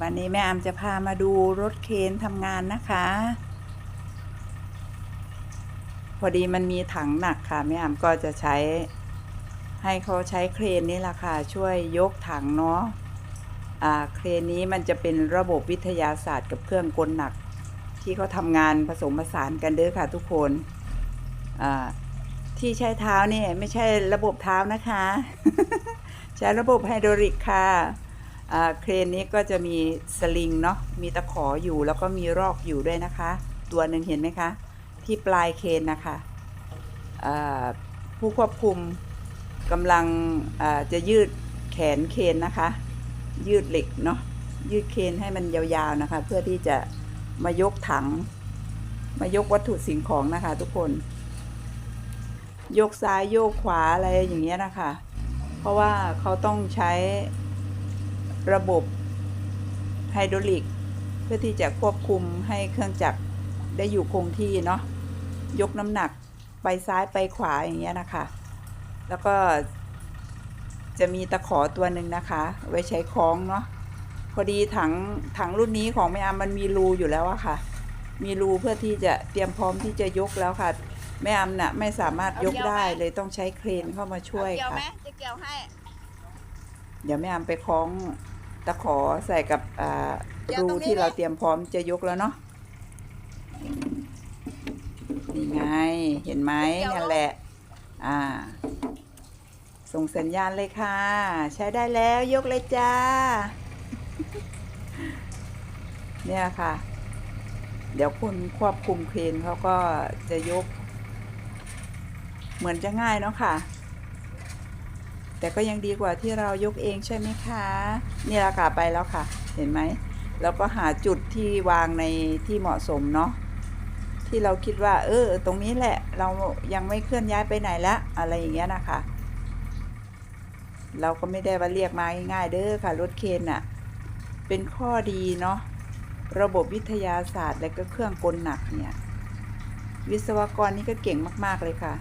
วันนี้แม่อามจะพามาดูรถเคนทำงานนะคะ พอดีมันมีถังหนักค่ะ แม่อามก็จะใช้ ให้เขาใช้เครนนี่แหละค่ะ ช่วยยกถังเนาะเครนนี้มันจะเป็นระบบวิทยาศาสตร์กับเครื่องกลหนัก ที่เขาทำงานผสมผสานกันเด้อค่ะทุกคนที่ใช้เท้านี่ไม่ใช่ระบบเท้านะคะ ใช้ระบบไฮดรอลิกค่ะ เครนนี้ก็จะมีสลิงเนาะมีตะขออยู่แล้วก็มีรอกอยู่ด้วยนะคะ ตัวหนึ่งเห็นไหมคะ ที่ปลายเครนนะคะผู้ควบคุมกำลังจะยืดแขนเครนนะคะ ยืดเหล็กเนาะยืดเครนให้มันยาวๆนะคะ เพื่อที่จะมายกถัง มายกวัตถุสิ่งของนะคะ ทุกคนยกซ้ายโยกขวาอะไรอย่างเงี้ยนะคะ เพราะว่าเขาต้องใช้ ระบบไฮดรอลิก เพื่อที่จะควบคุมให้เครื่องจักรได้อยู่คงที่เนาะยกน้ำหนักไปซ้ายไปขวาอย่างเงี้ยนะคะ แล้วก็จะมีตะขอตัวหนึ่งนะคะ ไว้ใช้คล้องเนาะพอดีถังถังรุ่นนี้ของแม่อามมันมีรูอยู่แล้วอะค่ะ มีรูเพื่อที่จะเตรียมพร้อมที่จะยกแล้วค่ะ แม่อามน่ะไม่สามารถยกได้เลยต้องใช้เครนเข้ามาช่วยเกี่ยวค่ะไหมจะเกี่ยวให้ เดี๋ยวแม่อามไปคล้อง ตะขอใส่กับอ่าเดี๋ยวรูตรงนี้ที่เราเนี่ยเตรียมพร้อมจะยกแล้วเนาะนี่ไง เห็นไหมนั่นแหละ อ่า ส่งสัญญาณเลยค่ะ ใช้ได้แล้วยกเลยจ้า เนี่ยค่ะ เดี๋ยวคุณควบคุมเครนเขาก็จะยก เหมือนจะง่ายเนาะค่ะ แต่ก็ยังดีกว่าที่เรายกเองใช่ไหมคะนี่แหละค่ะไปแล้วค่ะ เห็นไหมแล้วก็หาจุดที่วางในที่เหมาะสมเนาะที่เราคิดว่า เออ ตรงนี้แหละเรายังไม่เคลื่อนย้ายไปไหนละอะไรอย่างเงี้ยนะคะ เราก็ไม่ได้ว่าเรียกมาง่ายๆเด้อค่ะรถเคนน่ะ เป็นข้อดีเนาะระบบวิทยาศาสตร์และก็เครื่องกลหนักเนี่ย วิศวกรนี่ก็เก่งมากๆเลยค่ะ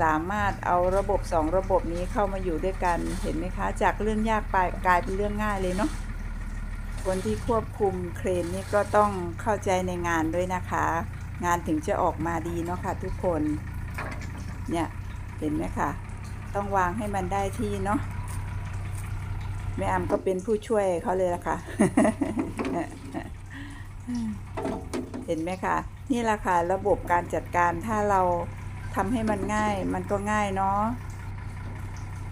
สามารถเอาระบบสองระบบนี้เข้ามาอยู่ด้วยกันเห็นไหมคะ จากเรื่องยากไปกลายเป็นเรื่องง่ายเลยเนาะคนที่ควบคุมเครนนี่ก็ต้องเข้าใจในงานด้วยนะคะ งานถึงจะออกมาดีเนาะค่ะทุกคนเนี่ยเห็นไหมคะต้องวางให้มันได้ที่เนาะแม่อำก็เป็นผู้ช่วยเขาเลยละค่ะเห็นไหมคะนี่แหละค่ะระบบการจัดการถ้าเรา ทำให้มันง่าย มันก็ง่ายเนาะ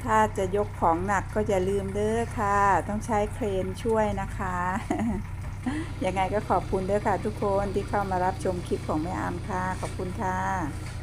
ถ้าจะยกของหนักก็อย่าลืมเด้อค่ะ ต้องใช้เครนช่วยนะคะ ยังไงก็ขอบคุณเด้อค่ะทุกคนที่เข้ามารับชมคลิปของแม่อามค่ะ ขอบคุณค่ะ